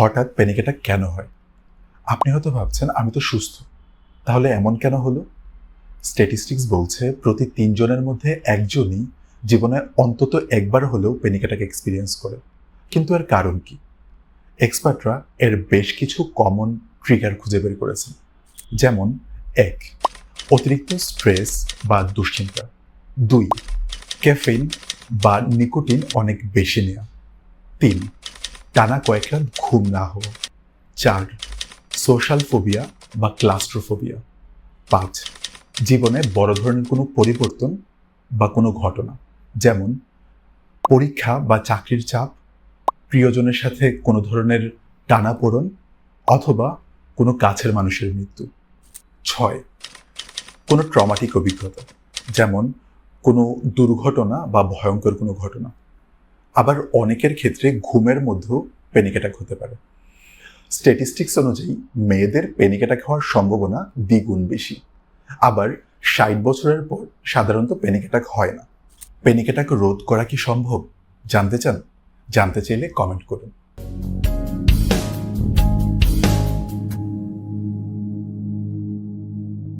হঠাৎ panic attack কেন হয়? আপনি হয়তো ভাবছেন, আমি তো সুস্থ। তাহলে এমন কেন হলো? স্ট্যাটিস্টিক্স বলছে, প্রতি তিনজনের মধ্যে একজনই জীবনে অন্তত একবার হলেও প্যানিক অ্যাটাক এক্সপিরিয়েন্স করে। কিন্তু এর কারণ কি? এক্সপার্টরা এর বেশ কিছু কমন ট্রিগার খুঁজে বের করেছেন। যেমন, এক, অতিরিক্ত স্ট্রেস বা দুশ্চিন্তা। দুই ক্যাফেইন বা নিকোটিন অনেক বেশি নেওয়া তিন টানা কয়েক রাত ঘুম না হওয়া। চার সোশ্যাল ফোবিয়া বা ক্লাস্ট্রোফোবিয়া পাঁচ, জীবনে বড় ধরনের কোনো পরিবর্তন বা কোনো ঘটনা, যেমন পরীক্ষা বা চাকরির চাপ, প্রিয়জনের সাথে কোনো ধরনের টানাপোড়ন অথবা কোনো কাছের মানুষের মৃত্যু। ছয়, কোনো ট্রমাটিক অভিজ্ঞতা, যেমন কোনো দুর্ঘটনা বা ভয়ঙ্কর কোনো ঘটনা। আবার অনেকের ক্ষেত্রে ঘুমের মধ্যেও প্যানিক অ্যাটাক হতে পারে। স্ট্যাটিস্টিক্স অনুযায়ী মেয়েদের প্যানিক অ্যাটাক হওয়ার সম্ভাবনা দ্বিগুণ বেশি। আবার ষাট বছরের পর সাধারণত প্যানিক অ্যাটাক হয় না। প্যানিক অ্যাটাক রোধ করা কি সম্ভব? জানতে চান? জানতে চাইলে কমেন্ট করুন।